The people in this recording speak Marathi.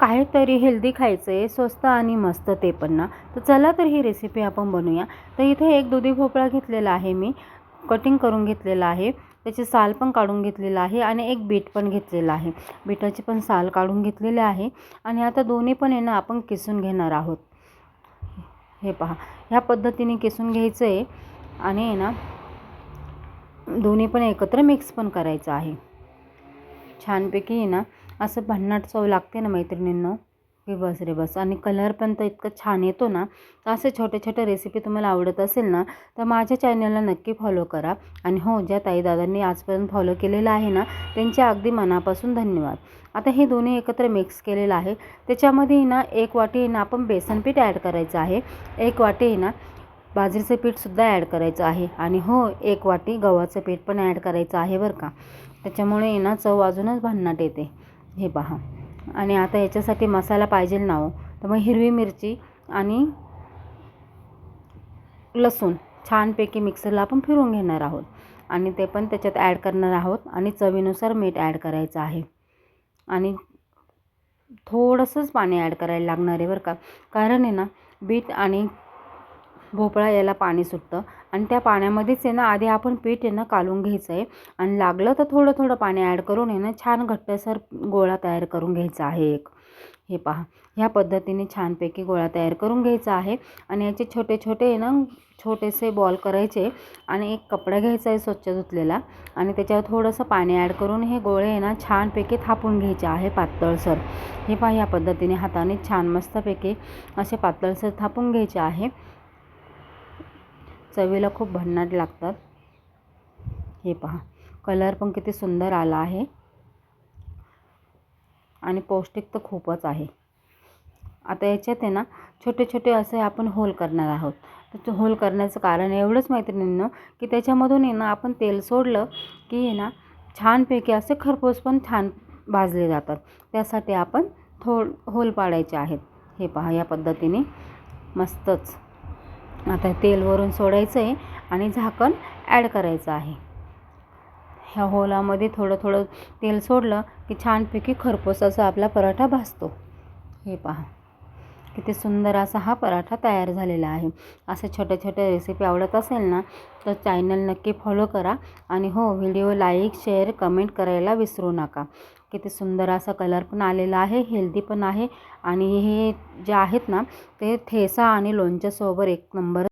काहीतरी हेल्दी खायचं आहे स्वस्त आणि मस्त ते पण ना. तर चला तर ही रेसिपी आपण बनवूया. तर इथे एक दुधी भोपळा घेतलेला आहे मी. कटिंग करून घेतलेला आहे. त्याची साल पण काढून घेतलेला आहे आणि एक बीट पण घेतलेला आहे. बीटाची पण साल काढून घेतलेली आहे. आणि आता दोन्ही पण आहे ना आपण किसून घेणार आहोत. हे पहा ह्या पद्धतीने किसून घ्यायचं आहे आणि आहे ना दोन्ही पण एकत्र मिक्स पण करायचं आहे. छानपैकी आहे ना असं भन्नाट चव लागते ना मैत्रिणींनो. की बस रे बस. आणि कलर पण तर इतकं छान येतो ना. तर असे छोटे छोटे रेसिपी तुम्हाला आवडत असेल ना तर माझ्या चॅनलला नक्की फॉलो करा. आणि हो ज्या ताई दादांनी आजपर्यंत फॉलो केलेलं आहे ना त्यांच्या अगदी मनापासून धन्यवाद. आता हे दोन्ही एकत्र मिक्स केलेलं आहे. त्याच्यामध्ये ना एक वाटी आहे ना आपण बेसन पीठ ॲड करायचं आहे. एक वाटी आहे ना बाजरीचं पीठसुद्धा ॲड करायचं आहे. आणि हो एक वाटी गव्हाचं पीठ पण ॲड करायचं आहे बरं का. त्याच्यामुळे ना चव अजूनच भन्नाट येते. हे पहा. आणि आता याच्यासाठी मसाला पाहिजे ना हो. तर मग हिरवी मिरची आणि लसूण छानपैकी मिक्सरला आपण फिरून घेणार आहोत. आणि ते पण त्याच्यात ॲड करणार आहोत. आणि चवीनुसार मीठ ॲड करायचं आहे. आणि थोडंसंच पाणी ॲड करायला लागणार आहे बरं का. कारण आहे ना बीट आणि भोपळा याला पाणी सुटतं. आणि त्या पाण्यामध्येच आहे ना आधी आपण पीठ आहे ना कालून घ्यायचं आहे. आणि लागलं तर थोडं थोडं पाणी ॲड करून आहे ना छान घट्टसर गोळा तयार करून घ्यायचा आहे एक. हे पहा. ह्या पद्धतीने छानपैकी गोळा तयार करून घ्यायचा आहे. आणि याचे छोटे छोटे आहे ना छोटेसे बॉल करायचे. आणि एक कपडा घ्यायचा आहे स्वच्छ धुतलेला. आणि त्याच्यावर थोडंसं पाणी ॲड करून हे गोळे आहे ना छानपैकी थापून घ्यायचे आहे पातळसर. हे पहा ह्या पद्धतीने हाताने छान मस्तपैकी असे पातळसर थापून घ्यायचे आहे. चवीला खूप भन्नाट लागतात. हे पहा. कलर पण किती सुंदर आला आहे. आणि पौष्टिक तर खूपच आहे. आता याच्यात आहे ना छोटे छोटे असे आपण होल करणार आहोत. तर होल करण्याचं कारण एवढंच मैत्रिणींनो की त्याच्यामधून आहे ना आपण तेल सोडलं की आहे ना छानपैकी असे खरपूस पण छान भाजले जातात. त्यासाठी आपण थोड होल पाडायचे आहेत. हे पहा या पद्धतीने. मस्तच. आता तेल वरून सोडायचं आहे आणि झाकण ॲड करायचं आहे. ह्या होलामध्ये थोडं थोडं तेल सोडलं की छानपैकी खरपूस असा आपला पराठा भाजतो. हे पहा. किती सुंदर असा हा पराठा तयार झालेला आहे. असे छोटे छोटे रेसिपी आवडत असेल ना तर चॅनल नक्की फॉलो करा. आणि हो व्हिडिओ लाईक शेअर कमेंट करायला विसरू नका. किती सुंदर असा कलर पण आलेला आहे हेल्दी पण आहे. आणि हे जे आहेत ना ते ठेचा आणि लोणच्यासोबत एक नंबर